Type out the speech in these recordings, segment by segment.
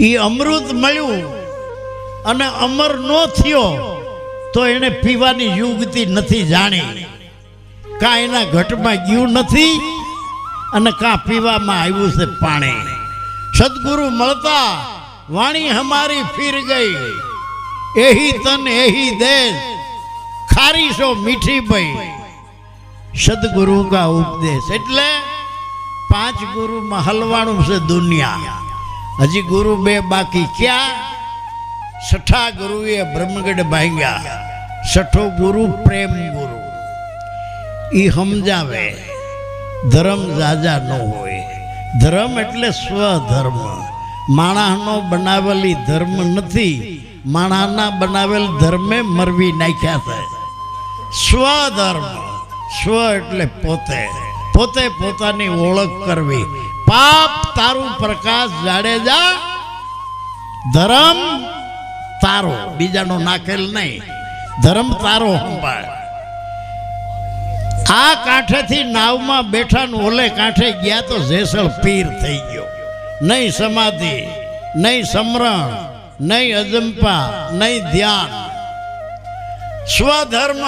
એ અમૃત મળ્યું અને અમર નો થયો તો એને પીવાની યુગતી નથી જાણી. કાં એના ઘટમાં ગયું નથી અને કાં પીવામાં આવ્યું છે પાણી. સદગુરુ મળતા વાણી હમારી ફીર ગઈ. એહી તન, એહી દેશ ખારી સો મીઠી ભાઈ. સદગુરુ કા ઉપદેશ. એટલે પાંચ ગુરુમાં હલવાણું છે દુનિયા. હજી ગુરુ બે બાકી ક્યાં? છઠ્ઠા ગુરુએ બ્રહ્મગઢ ભાંગ્યા. છઠ્ઠો ગુરુ પ્રેમ ગુરુ. એ સમજાવે, ધર્મ જાજા ન હોય. ધર્મ એટલે સ્વધર્મ. માણસનો બનાવેલી ધર્મ નથી. માણસના બનાવેલ ધર્મે મરવી નાખ્યા છે. સ્વધર્મ. સ્વ એટલે પોતે. પોતે પોતાની ઓળખ કરવી. પાપ તારું પ્રકાશ જાડેજા, ધર્મ તારો. બીજાનો નાખેલ નહીં. ધર્મ તારો સંભાળ. આ કાંઠેથી નાવમાં બેઠા ઓલે કાંઠે ગયા તો જેસલ પીર થઈ ગયો. નહીં સમાધિ, નહીં સમરણ, નહીં અજંપા, નહીં ધ્યાન. સ્વધર્મ,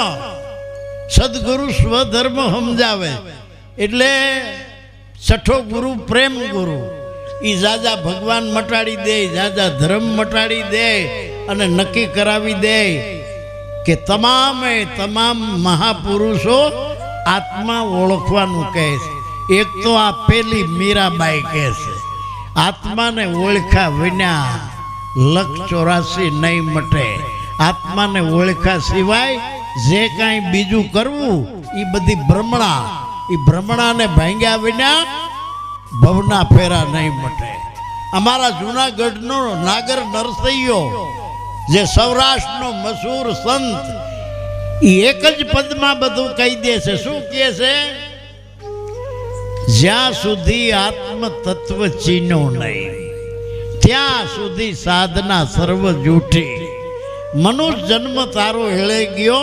સદગુરુ સ્વધર્મ સમજાવે. એટલે છઠ્ઠો ગુરુ, પ્રેમ ગુરુ. એ જાજા ભગવાન મટાડી દે, જાજા ધર્મ મટાડી દે અને નક્કી કરાવી દે કે તમામે તમામ મહાપુરુષો આત્મા ઓળખવાનું કહે છે. એક તો આ પેલી મીરાબાઈ કહે છે, આત્માને ઓળખા વિના લખ ચોરાસી નહીં મટે. આત્માને ઓળખા સિવાય જે કાંઈ બીજું કરવું એ બધી ભ્રમણા એ ભ્રમણાને ભાંગ્યા વિના ભવના ફેરા નહીં મટે. અમારા જૂનાગઢનો નાગર નરસૈયો, જે સૌરાષ્ટ્રનો મશહૂર સંત એ એક જ પદમાં બધું કહી દે છે. શું કહે છે? જ્યાં સુધી આત્મ તત્વ ચીનો નહીં, ત્યાં સુધી સાધના સર્વ જૂઠી. મનુષ્ય જન્મ તારો હેળે ગયો,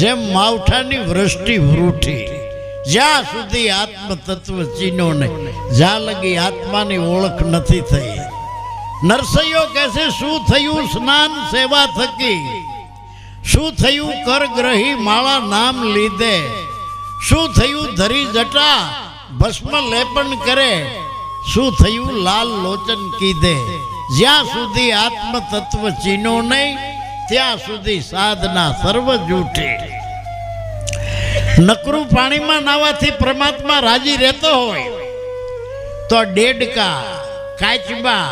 જેમ માવઠાની વૃષ્ટિ વૃઠી. જ્યાં સુધી આત્મ તત્વ ચીનો નહીં, જ્યાં લગી આત્માની ઓળખ નથી થઈ. નરસૈયો કહે છે, શું થયું? સ્નાન સેવા થકી? શું થયું? કર ગ્રહી માળા નામ લીધે? શું થયું? ધરી જટા ભસ્મ લેપન કરે? શું થયું? લાલ લોચન કીધે? જ્યાં સુધી આત્મ તત્વ ચીનો નહીં, ત્યાં સુધી સાધના સર્વ જૂઠી નકરું પાણીમાં નાવાથી પરમાત્મા રાજી રહેતો હોય તો ડેડકા, કાચબા,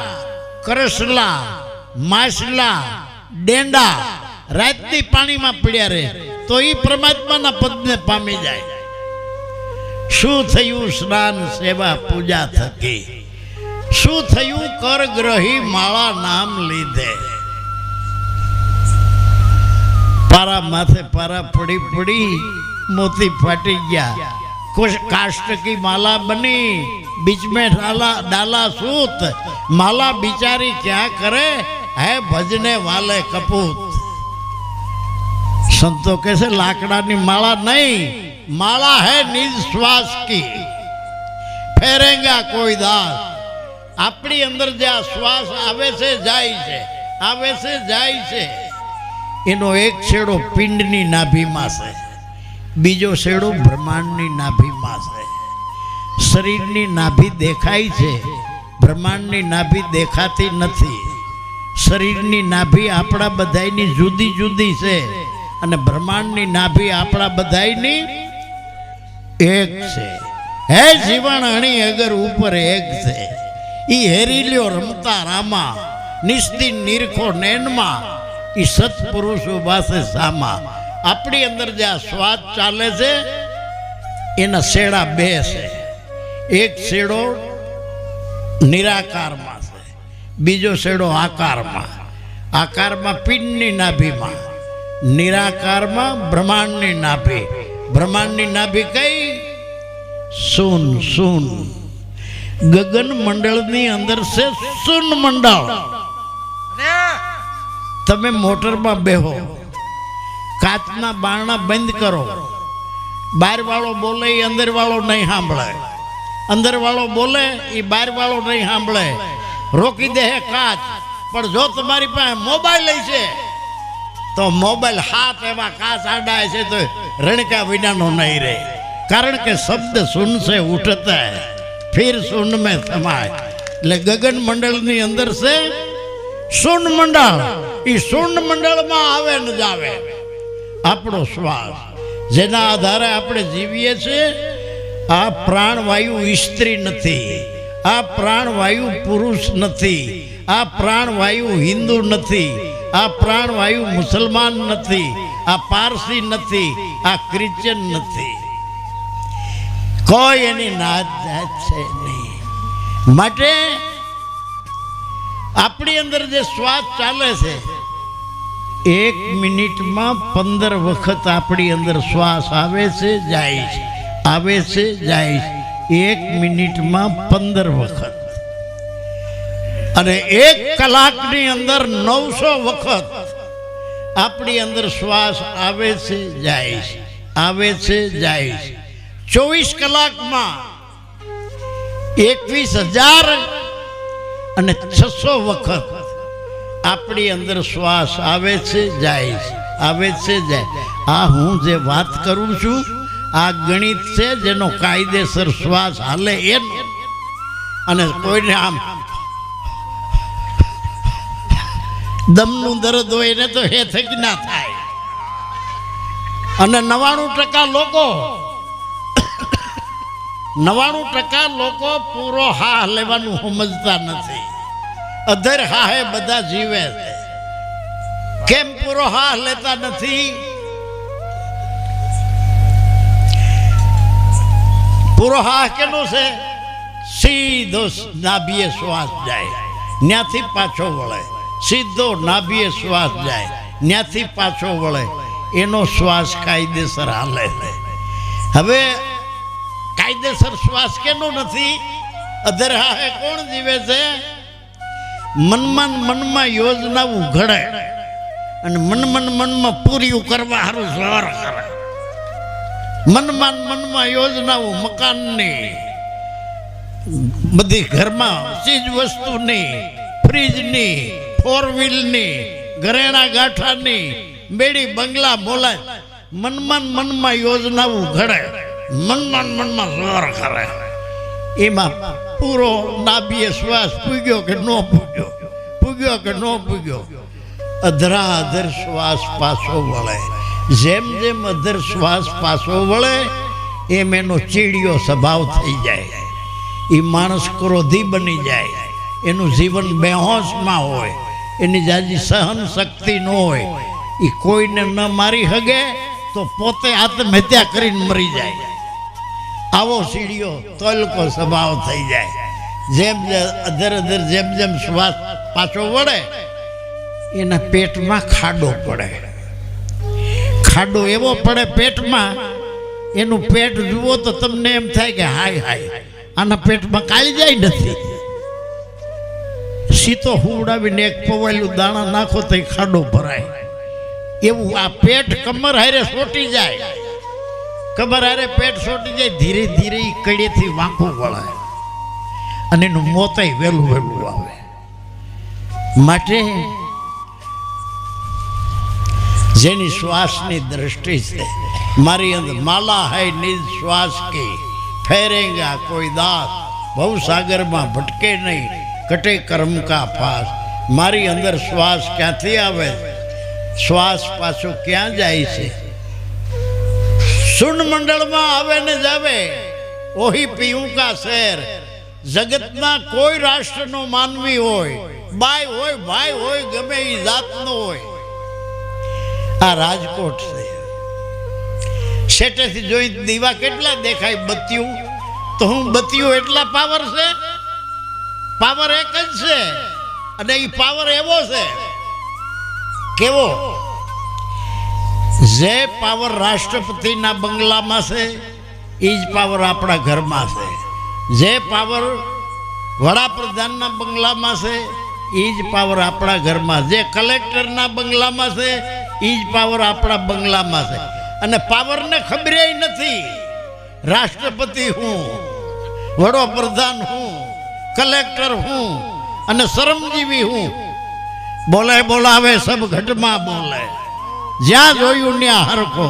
કરસલા, માછલા, ડેંડા રાતની પાણીમાં પીડ્યા રહે તો એ પરમાત્માના પદને પામી જાય. શું થયું સ્નાન, સેવા, પૂજા થકી? શું થયું કર ગ્રહી માળા નામ લીધે? પારા માથે પારા પડી પડી મોતી ફાટી ગયા कुछ काष्ट की माला बनी बीच में डाला डाला सूत माला बिचारी क्या करे है भजने वाले कपूत संतो कैसे लाकड़ानी माला नहीं माला है निज श्वास की ફેરેંગા કોઈ દાસ આપણી અંદર જે આ શ્વાસ આવે છે જાય છે આવે છે જાય છે એનો એક છેડો પિંડની નાભીમાં છે બીજો શેડો બ્રહ્માંડની નાભીમાં છે. શરીરની નાભી દેખાય છે, બ્રહ્માંડની નાભી દેખાતી નથી. શરીરની નાભી આપણા બધાયની જુદી જુદી છે અને બ્રહ્માંડની નાભી આપણા બધાયની એક છે. હે જીવન અણી અગર ઉપર એક છે. એ હેરી લ્યો રમતા રામા, નિસ્તી નિરખો નેનમાં એ સત્પુરુષો પાસે સામા. આપણી અંદર જે આ સ્વાદ ચાલે છે એના શેડા બે છે. એક શેડો નિરાકારમાં છે બીજો શેડો આકારમાં. આકારમાં પિંડની નાભીમાં નિરાકારમાં બ્રહ્માંડની નાભી. બ્રહ્માંડની નાભી કઈ? સૂન સૂન. ગગન મંડળની અંદર છે સૂન મંડળ. તમે મોટરમાં બેહો. કાચના બારણા બંધ કરો. બહાર વાળો બોલે, એ અંદર વાળો નહીં સાંભળે. અંદર વાળો બોલે, એ બહાર વાળો નહીં સાંભળે. રોકી દે હે કાચ. પણ જો તમારી પાસે મોબાઈલ છે, તો મોબાઈલ હાથ એવા કાચ આડાય છે તો રણકા વિનાનો નહીં રહે. કારણ કે શબ્દ સુન સે ઉઠતા. હે ફિર સુન में સમાય. એટલે ગગન મંડળની અંદર છે, સુન મંડળ. એ સુન મંડળમાં આવે ને જાવે. આપણો શ્વાસ. જેના આધારે આપણે જીવીએ છીએ, આ પ્રાણવાયુ સ્ત્રી નથી. આ પ્રાણવાયુ પુરુષ નથી. આ પ્રાણવાયુ હિન્દુ નથી. આ પ્રાણવાયુ મુસલમાન નથી. આ પારસી નથી. આ ક્રિશ્ચન નથી. કોઈ એની નાત જાત છે નહીં. માટે આપણી અંદર જે શ્વાસ ચાલે છે એક મિનિટમાં પંદર વખત આપણી અંદર શ્વાસ આવે છે, જાય છે, આવે છે, જાય છે. એક મિનિટમાં પંદર વખત. અને એક કલાકની અંદર નવસો વખત આપણી અંદર શ્વાસ આવે છે, જાય છે, આવે છે, જાય છે. ચોવીસ કલાકમાં એકવીસ હજાર અને છસો વખત આપણી અંદર શ્વાસ આવે છે, જાય છે, આવે છે, જાય. આ હું જે વાત કરું છું, આ ગણિત છે જેનો કાયદેસર શ્વાસ હાલે એમ. અને કોઈને આમ દમનું દર્દ હોય એને તો હે થકી ના થાય. અને નવાણું ટકા લોકો નવાણું ટકા લોકો પૂરો હા લેવાનું સમજતા નથી. અધર હા હે બધા જીવે છે કેમ પૂરો હા લેતા નથી પૂરો હા કેનો છે સીધો નાભીએ શ્વાસ જાય ત્યાંથી પાછો વળે સીધો નાભીએ શ્વાસ જાય ત્યાંથી પાછો વળે એનો શ્વાસ કાયદેસર હાલે છે હવે કાયદેસર શ્વાસ કેનો નથી અધર હાહે કોણ જીવે છે મનમાં મનમાં યોજનાઓ ઘડે અને મન મન મનમાં પૂર્યું કરવા સારું સવાર કરે. મનમાં મનમાં યોજનાઓ મકાનની, બધી ઘરમાં ચીજ વસ્તુની, ફ્રીજની ફોર વ્હીલની ઘરેણા ગાંઠાની, બેડી, બંગલા બોલાય મનમાં મનમાં યોજનાઓ ઘડે મનમાં મનમાં સવાર કરે. એમાં પૂરો નાભીએ શ્વાસ પૂગ્યો કે ન પૂગ્યો? પૂગ્યો કે ન પૂગ્યો? અધરા અધર શ્વાસ પાછો વળે. જેમ જેમ અધર શ્વાસ પાછો વળે, એમ એનો ચીડિયો સ્વભાવ થઈ જાય. એ માણસ ક્રોધી બની જાય. એનું જીવન બેહોશમાં હોય. એની જાજી સહન શક્તિ ન હોય. એ કોઈને ન મારી હગે, તો પોતે આત્મહત્યા કરીને મરી જાય. આવો સીડીઓ તલકો સ્વભાવ થઈ જાય. જેમ જેમ અધર અધર જેમ જેમ શ્વાસ પાછો વળે, એના પેટમાં ખાડો પડે. ખાડો એવો પડે પેટમાં, એનું પેટ જુઓ તો તમને એમ થાય કે હાય હાય, આના પેટમાં કાળી જાય નથી. સીતો હુવડાવીને એક પવાયેલું દાણા નાખો તો ખાડો ભરાય. એવું આ પેટ કમર હારે સોટી જાય. કમર અરે પેટ છોટી જાય, ધીરે ધીરે એ કડીએથી વાંકું વળાય અને એનું મોતય વહેલું વહેલું આવે. માટે જેની શ્વાસની દ્રષ્ટિ છે, મારી અંદર માલા હૈ નિજ શ્વાસ કે, ફેરેગા કોઈ દાસ બહુ સાગરમાં ભટકે નહીં, કટે કર્મ કા ફાસ. મારી અંદર શ્વાસ ક્યાંથી આવે? શ્વાસ પાછો ક્યાં જાય છે? સુન મંડળમાં આવે ને જાવે, ઓહી પીવું કા શેર. જગતના કોઈ રાષ્ટ્રનો માનવી હોય બાય હોય, ભાઈ હોય, ગમે એ જાતનો હોય. આ રાજકોટ છે. શેટેથી જોઈ દીવા કેટલા દેખાય બત્યું? તો હું બત્યું એટલા પાવર છે? પાવર એક જ છે. અને એ પાવર એવો છે. કેવો? જે પાવર રાષ્ટ્રપતિના બંગલામાં છે એ જ પાવર આપણા ઘરમાં છે. જે પાવર વડાપ્રધાનના બંગલામાં છે એ જ પાવર આપણા ઘરમાં. જે કલેક્ટરના બંગલામાં છે એ જ પાવર આપણા બંગલામાં છે. અને પાવરને ખબરે નથી. રાષ્ટ્રપતિ હું, વડોપ્રધાન હું કલેક્ટર હું, અને શરમજીવી હું. બોલે બોલાવે, સબ ઘટમાં બોલે જ્યાં જોયું ત્યાં હરખો.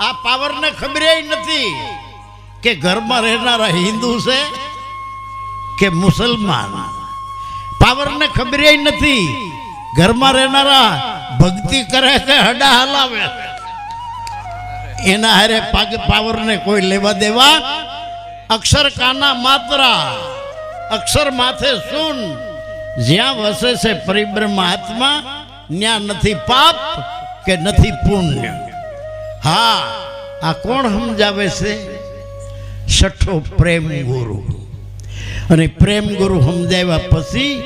આ પાવરને ખબર નથી કે ઘરમાં રહેનારા હિન્દુ છે કે મુસલમાન. પાવરને ખબર નથી ઘરમાં રહેનારા ભક્તિ કરે છે, હડા હલાવે. એના હારે પાગ પાવરને કોઈ લેવા દેવા? અક્ષર કાના માત્રા, અક્ષર માથે સુન. જ્યાં વસે છે પરિબ્રહ્મ આત્મા ત્યાં નથી પાપ કે નથી પુણ્ય. હા, આ કોણ સમજાવે છે? છઠ્ઠો પ્રેમ ગુરુ. અને પ્રેમ ગુરુ સમજાવ્યા પછી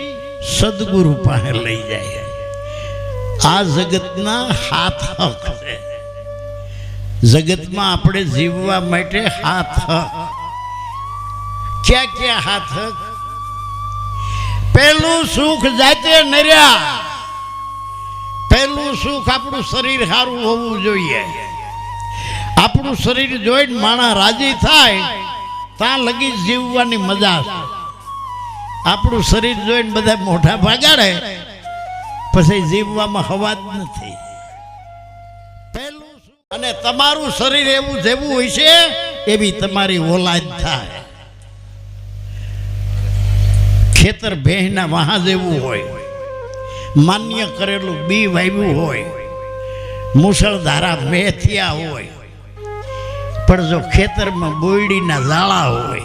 સદગુરુ પાસે લઈ જાય. આ જગતના હાથ હક છે. જગતમાં આપણે જીવવા માટે હાથ હક. ક્યાં ક્યાં હાથ હક? પહેલું સુખ જાતે નર્યા. પહેલું સુખ આપણું શરીર સારું હોવું જોઈએ. આપણું શરીર જોઈને માણસ રાજી થાય, ત્યાં લગી જીવવાની મજા આપણું શરીર જોઈને બધા મોઢા ભાગાડે, પછી જીવવામાં હવા જ નથી. પહેલું અને તમારું શરીર એવું જેવું હોય છે, એવી તમારી ઓલાદ થાય. ખેતર ભેંના વહા જેવું હોય. માન્ય કરેલું બી વાવ્યું હોય. મુસળધારા મેથિયા હોય. પણ જો ખેતરમાં બોયડીના ઝાડા હોય,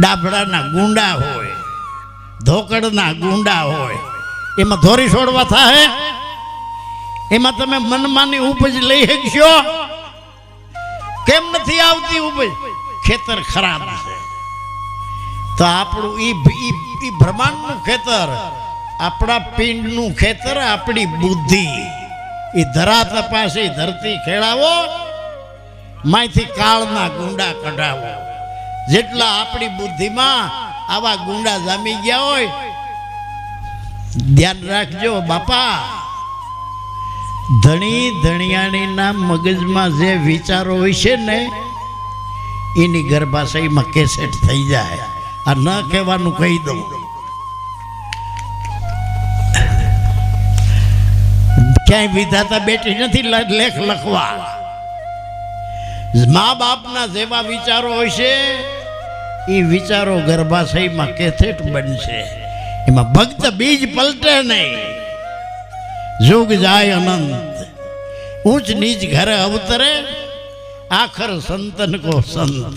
ડાભડાના ગુંડા હોય, ધોકડના ગુંડા હોય, એમાં ધોરી છોડવા થાય એમાં તમે મનમાની ઉપજ લઈ શકશો? કેમ નથી આવતી ઉપજ? ખેતર ખરાબ છે. તો આપણું ઈ બ્રહ્માંડનું ખેતર આપણા પિંડનું ખેતર, આપણી બુદ્ધિ. એ ધરા તપાસી ધરતી ખેડાવો માંથી કાળના ગુંડા કઢાવો. જેટલા આપણી બુદ્ધિમાં આવા ગુંડા જામી ગયા હોય, ધ્યાન રાખજો બાપા. ધણી ધણિયાણીના મગજમાં જે વિચારો હોય છે ને, એની ગર્ભાશયમાં કેસેટ થઈ જાય. આ ન કહેવાનું કહી દઉં. ક્યાંય વિધાતા બેઠી નથી લેખ લખવા. મા બાપના જેવા વિચારો હોય છે એ વિચારો ગર્ભાશયમાં કેથેટ બનશે. એમાં ભક્ત બીજ પલટે નહીં. જોગ જાય અનંત. ઊંચ નીચ ઘરે અવતરે, આખર સંતન કો સંત.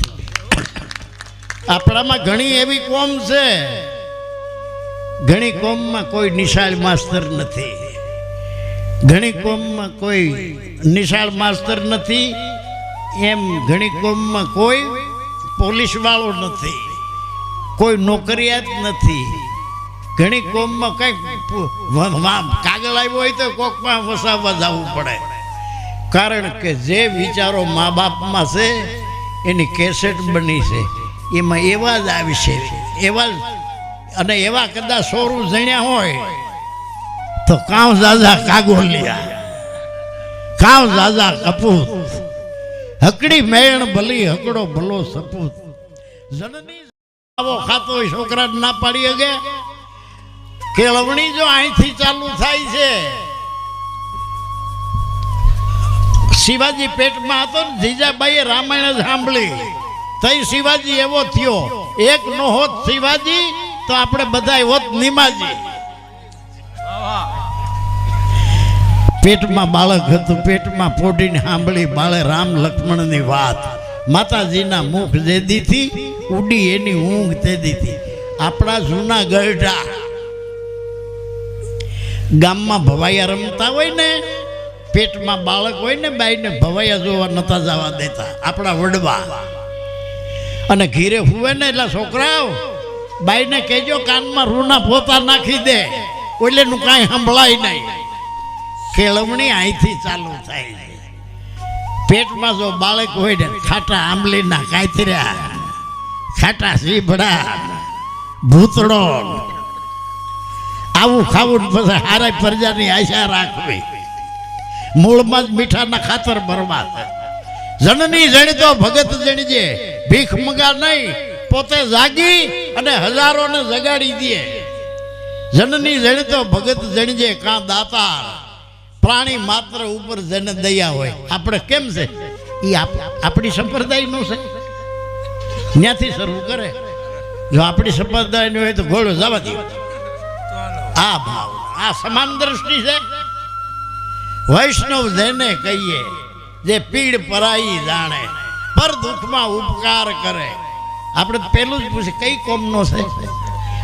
આપણામાં ઘણી એવી કોમ છે. ઘણી કોમમાં કોઈ નિશાળ માસ્તર નથી. ઘણી કોમમાં કોઈ નિશાળ માસ્તર નથી, એમ ઘણી કોમમાં કોઈ પોલીસ વાળો નથી, કોઈ નોકરિયાત નથી. ઘણી કોમમાં કંઈક કાગળ આવ્યો હોય તો કોકમાં વસાવવા જવું પડે. કારણ કે જે વિચારો મા બાપમાં છે, એની કેસેટ બની છે. એમાં એવા જ આવશે એવા અને એવા કદાચ સોરું જણ્યા હોય તો કાઉ દાદા કાગોલિયા કાઉ દાદા કપૂત. હકડી મેણ ભલી, હકડો ભલો સપૂત. જનની આવો ખાતો હોય છોકરાને ના પાડી હગે કેળવણી જો અહીંથી ચાલુ થાય છે. શિવાજી પેટમાં હતો ને, જીજાબાઈએ રામાયણ સાંભળી. તઈ શિવાજી એવો થયો. એક નો હોત શિવાજી, તો આપણે બધા હોત નિમાજી. પેટમાં બાળક હતું, પેટમાં પોટીને સાંભળી બાળે રામ લક્ષ્મણની વાત. માતાજીના મુખ જે દીધી, ઉડી એની ઊંઘ તે દીધી. આપણા જૂના ગરઢા ગામમાં ભવાયા રમતા હોય ને, પેટમાં બાળક હોય ને બાઈને ભવાયા જોવા નતા જવા દેતા, આપણા વડવા. અને ઘીરે હુવે ને એટલે છોકરાઓ, બાઈને કહેજો કાનમાં રૂના પોતા નાખી દે ઓલેનું કાંઈ સંભળાય નહીં. કેળવણી અહીંથી ચાલુ થાય છે. પેટમાં જો બાળક હોય ને, ખાટા આંબલીના કાતર્યા ખાટા સીભડા ભૂતડો આવું ખાવું પછી હારા પ્રજાની આશા રાખવી. મૂળમાં જ મીઠાના ખાતર ભરવા જનની જણતો ભગત જણજે. ભીખ મગા નહીં, પોતે જાગી અને હજારોને જગાડી દે. જનની જણી તો ભગત જણજે, કાં દાતાર. પ્રાણી માત્ર ઉપર જેને દયા હોય. આપણે કેમ છે? એ આપણી સંપ્રદાયનું છે. ત્યાંથી શરૂ કરે. જો આપણી સંપ્રદાયનું હોય તો ઘોડો જવા દે. આ ભાવ, આ સમાન દ્રષ્ટિ છે. વૈષ્ણવ જેને કહીએ, જે પીડ પરાઈ જાણે પર દુઃખમાં ઉપકાર કરે. આપણે પેલું જ પૂછે, કઈ કોમનો છે?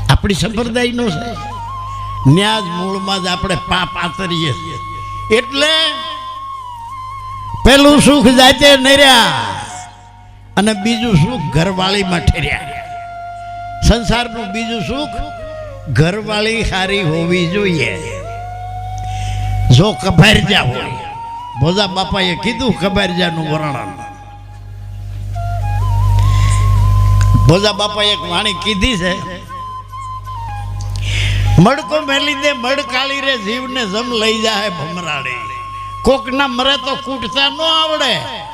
આપણી સંપ્રદાયનો છે. ન્યાજ મૂળમાં જ આપણે પાપ આતરીએ છીએ. એટલે પેલું સુખ જાતે નર્યા અને બીજું સુખ ઘરવાળીમાં ઠેર્યા સંસારનું બીજું સુખ ઘરવાળી સારી હોવી જોઈએ. જો કબારજા હોય, ભોજા બાપાએ કીધું કબારજાનું વર્ણન. ભોજા બાપાએ એક વાણી કીધી છે મડકો મેલી દે મડ કાળી રે, જીવને જમ લઈ જાય ભમરાડી કોક ના મરે તો કૂટતા ન આવડે,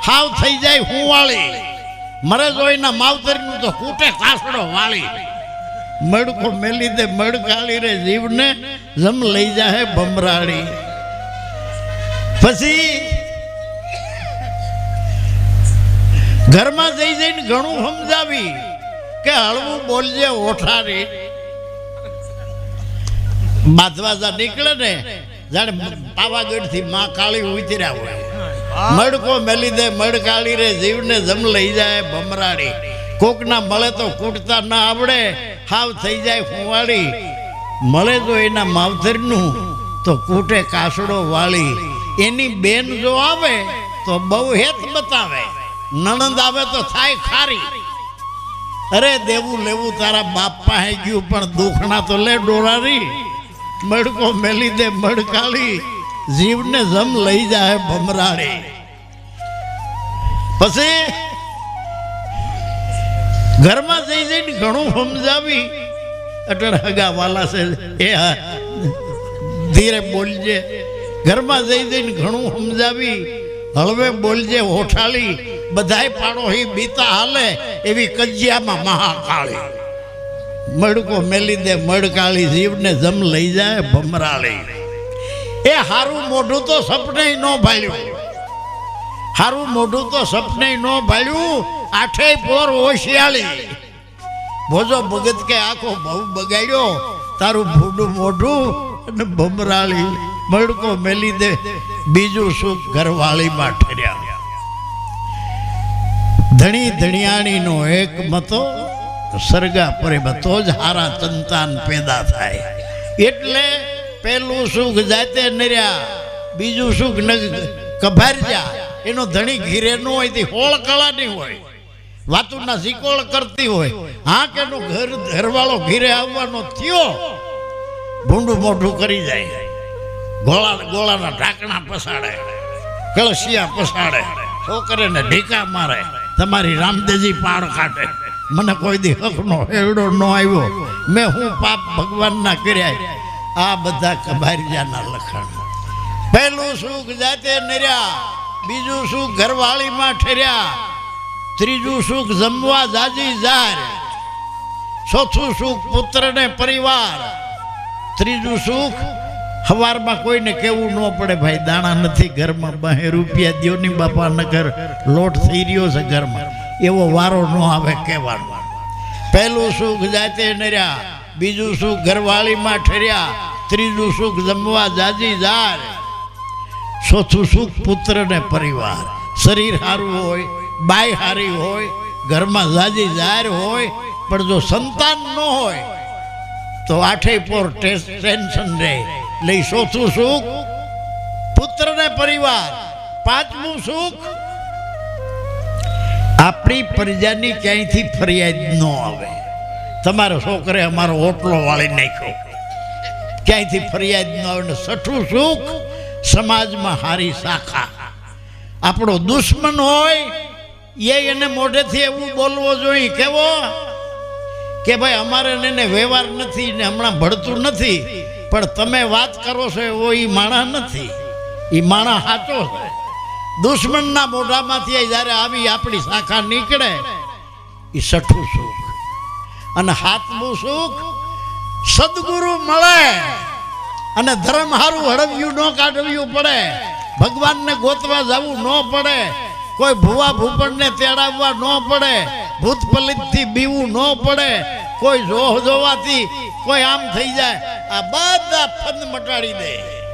હાવ થઈ જાય હું વાળી મરે જોઈના માવતરીનું તો કૂટે સાસડો વાળી. મડકો મેલી દે મડ કાળી રે, જીવને જમ લઈ જાય ભમરાડી પછી ઘરમાં જઈ જઈને ઘણું સમજાવી કે હળવું બોલજે ઓઠારી. બાદવાજા નીકળે ને, જાણે પાવાગઢથી માં કાળી ઉતર્યા હોય. મડકો મેલી દે, મડ કાળી રે, જીવને જમ લઈ જાય ભમરાડી કોકના મળે તો કૂટતા ના આવડે, હાવ થઈ જાય ફુવાળી મળે તો એના માવતરનું, તો કૂટે કાસડો વાળી. એની બેન જો આવે, તો બહુ હેત બતાવે. નણંદ આવે તો થાય ખારી. અરે દેવું લેવું તારા બાપ પાસે ગયું, પણ દુખણા તો લે ડોરારી. મડકો મેલી દે મડકાળી જીવને જમ લઈ જાય ભમરાડી પછી ઘરમાં જઈ જઈને ઘણું સમજાવી. અટણ હગા વાલા છે એ હા, ધીરે બોલજે. ઘરમાં જઈ જઈને ઘણું સમજાવી. હળવે બોલજે હોઠાલી બધાય પાડોશી બીતા હાલે એવી કજિયામાં મહાકાળી. મડકો મેલી દે, મડકાળી જીવને જમ લઈ જાય ભમરાળી. એ હારું મોઢું તો સપને ન ભાળ્યું હારું મોઢું તો સપને ન ભાળ્યું આઠે પોર હોશિયાળી. ભોજો ભગત કે આખો બહુ બગાડ્યો, તારું ભૂડું મોઢું અને ભમરાળી. મડકો મેલી દે, બીજું સુખ ઘરવાળીમાં ઠર્યા. ધણી ધણિયાણીનો એક મતો સરગા પરે તો જ હારા સંતાન પેદા થાય. એટલે પેલું સુખ જાતે નર્યા, બીજું સુખ ન કભારજા એનો ધણી ઘીરે ન હોય તે હોળ કળાની હોય. વાતુના સિકોળ કરતી હોય. હા કે એનો ઘર, ઘરવાળો ઘીરે આવવાનો થયો, ભૂંડું મોઢું કરી જાય. ગોળા, ગોળાના ઢાંકણા પસાડે, કળશિયા પસાડે, છોકરીને ઢીકા મારે, તમારી રામદેજી પાડ કાઢે. મને કોઈ દી હકનો હેરડો ન આવ્યો. મેં હું પાપ ભગવાનના કર્યા આ બધા કબારિયાના લખાણ. પહેલું સુખ જાતે નર્યા, બીજું સુખ ઘરવાળીમાં ઠર્યા, ત્રીજું સુખ જમવા જાજી જાર, ચોથું સુખ પુત્ર ને પરિવાર, ત્રીજું સુખ હવારમાં કોઈને કેવું ન પડે, ભાઈ, દાણા નથી ઘરમાં, બહે રૂપિયા દ્યો ની બાપા નગર લોટ થઈ રહ્યો છે ઘરમાં. એવો વારો ન આવે કહેવાનો. પહેલું સુખ જાતે નર્યા, બીજું સુખ ઘરવાળીમાં ઠર્યા, ત્રીજું સુખ જમવા જાજી જાર. ચોથું સુખ પુત્ર ને પરિવાર. શરીર સારું હોય બાય હારી હોય, ઘરમાં જાજી જાર હોય, પણ જો સંતાન ન હોય, તો આઠે પોર ટેન્શન રહે. લઈ ચોથું સુખ પુત્ર ને પરિવાર. પાંચમું સુખ આપણી પ્રજાની ક્યાંયથી ફરિયાદ ન આવે. તમારો છોકરે અમારો ઓટલો વાળી નાખ્યો. ક્યાંયથી ફરિયાદ ન આવે ને સઠું સુખ સમાજમાં હારી શાખા. આપણો દુશ્મન હોય, એ એને મોઢેથી એવું બોલવો જોઈએ, કેવો? કે ભાઈ, અમારે એને વ્યવહાર નથી ને હમણાં ભળતું નથી, પણ તમે વાત કરો છો એવો એ માણા નથી. એ માણા સાચો છે. દુશ્મનના મોઢામાંથી જ્યારે આવી, આપણી શાખા નીકળે એ છઠ્ઠું સુખ. અને હાથમું સુખ સદગુરુ મળે. અને ધર્મ હારું હળવ્યું ન કાઢવ્યું પડે. ભગવાનને ગોતવા જવું ન પડે. કોઈ ભુવા ભૂપણને તેડાવવા ન પડે. ભૂત પલિતથી બીવું ન પડે. કોઈ જોહ જોવાથી કોઈ આમ થઈ જાય. આ બધા ફંદ મટાડી દે.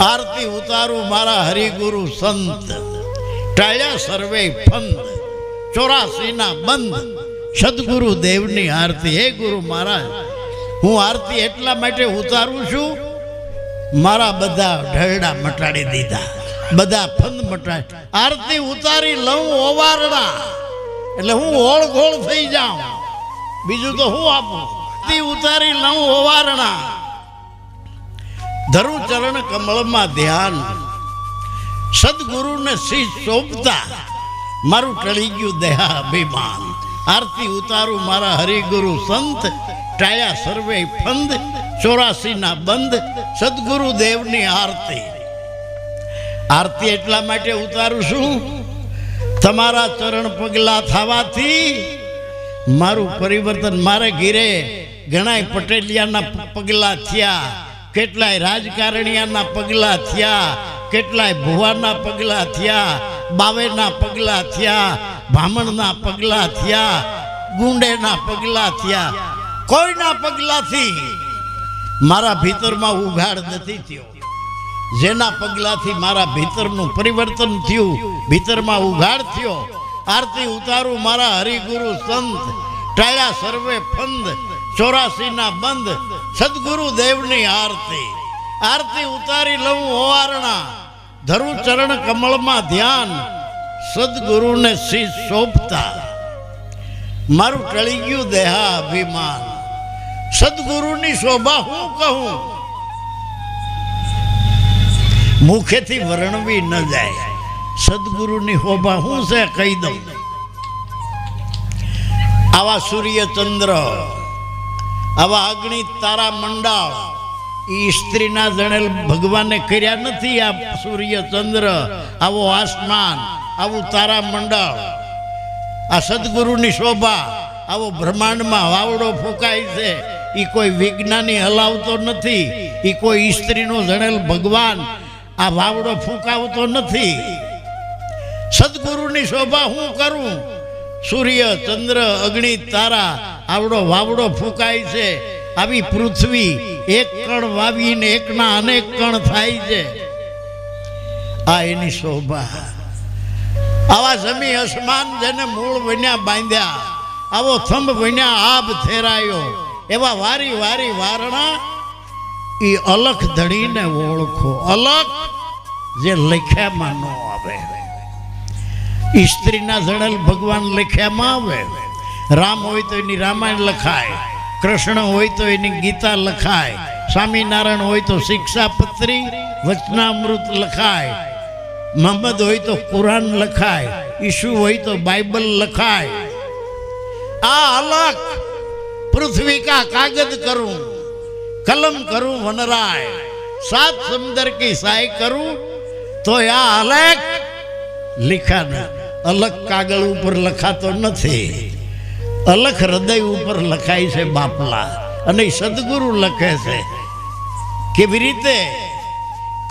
આરતી ઉતારું મારા હરિગુરુ સંત. ટાળ્યા સર્વે ફંદ. ચોરાસીના બંધ. સદગુરુ દેવની આરતી. હે ગુરુ મહારાજ, હું આરતી એટલા માટે ઉતારું છું, મારા બધા ઢળડા મટાડી દીધા. બધા ફંદ મટાડી. આરતી ઉતારી લઉં ઓવારડા. એટલે હું ઓળઘોળ થઈ જાઉં. બીજું તો હું આપું? આરતી ઉતારી લઉં ઓવારણા ધરુ ચરણ કમળમાં ધ્યાન. સદગુરુને શીશ શોભતા? મારું ટળી ગયું દેહા અભિમાન આરતી ઉતારું મારા હરિગુરુ સંત. ટાયા સર્વે ફંદ. ચોરાસી ના બંધ. સદગુરુ દેવની આરતી. આરતી એટલા માટે ઉતારું છું, તમારા ચરણ પગલા થવાથી મારું પરિવર્તન મારે ઘીરે ઘણા પટેલિયાના પગલા થયા. કેટલાય રાજકારણીયાના પગલા થયા, કેટલાય ભુવાના પગલા થયા, બાવેના પગલા થયા, બ્રાહ્મણના પગલા થયા, ગુંડેના પગલા થયા. કોઈના પગલાથી મારા ભીતરમાં ઉઘાડ નથી થયો. જેના પગલાથી મારા ભીતરનું પરિવર્તન થયું, ભીતરમાં ઉઘાડ થયો. આરતી ઉતારું મારા હરિગુરુ સંત, ટાળ્યા સર્વે ફંદ. ચોરાસીના બંધ સદગુરુ દેવની આરતી. આરતી ઉતારી લઉં ઓવારણા ધરું ચરણ કમળમાં ધ્યાન સદગુરુને શીશ સોંપતા મારું ટળી ગયું દેહા અભિમાન સદગુરુની શોભા હું કહું? મુખેથી વર્ણવી ન જાય. સદગુરુની શોભા હું છે કહી દઉં. આવા સૂર્ય ચંદ્ર આવા અગ્નિ તારા મંડાળ. એ સ્ત્રીના જણેલ ભગવાને કર્યા નથી આ સૂર્ય ચંદ્ર, આવો આસમાન, આવું તારા મંડળ. આ સદગુરુની શોભા, આવો બ્રહ્માંડમાં વાવડો ફૂંકાય છે. એ કોઈ વિજ્ઞાની હલાવતો નથી. એ કોઈ સ્ત્રીનો જણેલ ભગવાન આ વાવડો ફૂંકાવતો નથી. સદગુરુની શોભા હું કરું? સૂર્ય, ચંદ્ર, અગ્નિ, તારા આવડો વાવડો ફૂંકાય છે. આવી પૃથ્વી એક કણ વાવીને એકના અનેક કણ થાય છે. આ એની શોભા. આવા જમી અસમાન જેને મૂળ બન્યા બાંધ્યા, આવો થંભ બન્યા આબ થેરાયો એવા વારી વારી વારણા એ અલખ ધણીને ઓળખો. અલખ જે લખ્યામાં ન આવે. સ્ત્રીના જણેલ ભગવાન લખ્યામાં આવે. રામ હોય તો એની રામાયણ લખાય, કૃષ્ણ હોય તો એની ગીતા લખાય, સ્વામિનારાયણ હોય તો શિક્ષાપત્રી, વચનામૃત લખાય મોહમ્મદ હોય તો કુરાન લખાય, ઈસુ હોય તો બાઇબલ લખાય. આ અલગ પૃથ્વી કા કાગજ કરું, કલમ કરું, વનરાય, સાત સમંદર કી સાય કરું તો આ અલગ લિખા અલગ કાગળ ઉપર લખાતો નથી. અલગ હૃદય ઉપર લખાય છે બાપલા અને ઈ સદગુરુ લખે છે કેવી રીતે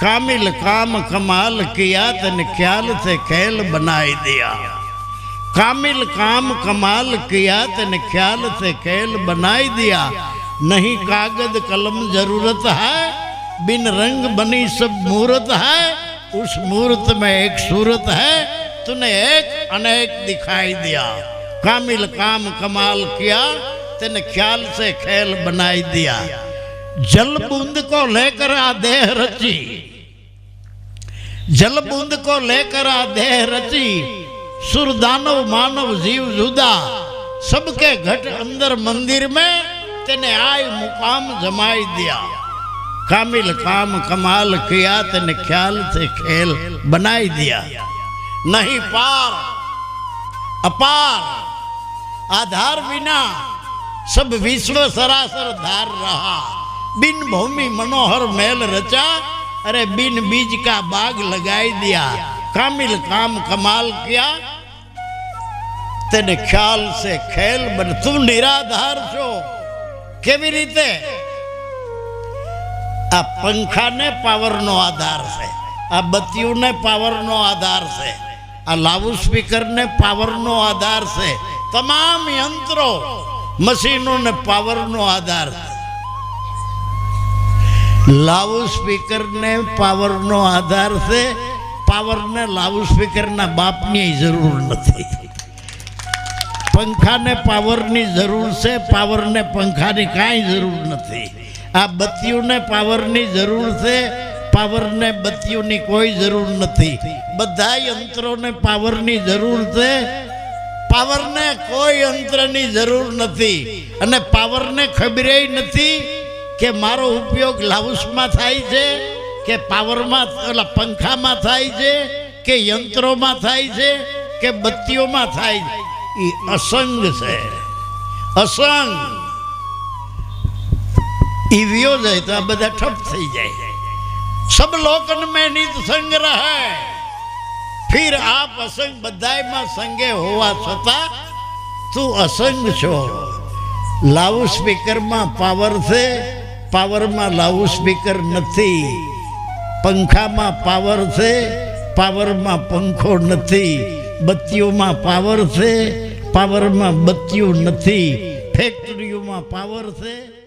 કામિલ કામ કમાલ કિયા તને ખ્યાલ સે ખેલ બનાઈ દિયા कामिल काम कमाल किया तने ख्याल से खेल बनाई दिया नहीं कागज कलम जरूरत है बिन रंग बनी सब मूर्त है उस मूर्त में एक सूरत है तूने एक अनेक दिखाई दिया कामिल काम कमाल किया, तेने ख्याल से खेल बनाई दिया। जल बूंद को लेकर आ देह रची। जल बूंद को लेकर आ देह रची। सुर दानव मानव जीव जुदा। सबके घट अंदर मंदिर में तेने आय मुकाम जमाई दिया। कामिल काम कमाल किया, तेने ख्याल से खेल बनाई दिया। नहीं पार, अपार आधार बिना सब विश्व सरासर धार रहा बिन भूमि मनोहर मेल रचा अरे बिन बीज का बाग लगाई दिया कामिल काम कमाल किया तेने ख्याल से खेल बन तुम निराधार છો કેવી રીતે આ પંખાને પાવરનો આધાર છે આ બત્તીઓને પાવરનો આધાર છે આ લાઉડ સ્પીકરને પાવરનો આધાર છે તમામ યંત્રો મશીનોને પાવરનો આધાર. લાઉડ સ્પીકરને પાવરનો આધાર છે. પાવરને લાઉડ સ્પીકરના બાપની જરૂર નથી. પંખાને પાવરની જરૂર છે. પાવરને પંખાની કાંઈ જરૂર નથી. આ બત્તીઓને પાવરની જરૂર છે. પાવરને બત્તીઓની કોઈ જરૂર નથી. બધા યંત્રોને પાવરની જરૂર છે. પાવરને કોઈ યંત્રની જરૂર નથી. અને પાવરને ખબરે નથી કે મારો ઉપયોગ લાઉસમાં થાય છે, કે પાવરમાં, ઓલા પંખામાં થાય છે, કે યંત્રોમાં થાય છે, કે બત્તીઓમાં થાય છે. એ અસંગ છે. અસંગ. ઈવીઓ જાય તો આ બધા ઠપ થઈ જાય. સબ લોકન મેં નિત સંગ રહે. ફિર આપ અસંગ બધાયમાં સંગે હોવા છતાં તું અસંગ છો. લાઉડ સ્પીકરમાં પાવર છે, પાવરમાં લાઉડ સ્પીકર નથી. પંખામાં પાવર છે, પાવરમાં પંખો નથી. બત્તીઓમાં પાવર છે, પાવરમાં બત્તીઓ નથી. ફેક્ટરીઓમાં પાવર છે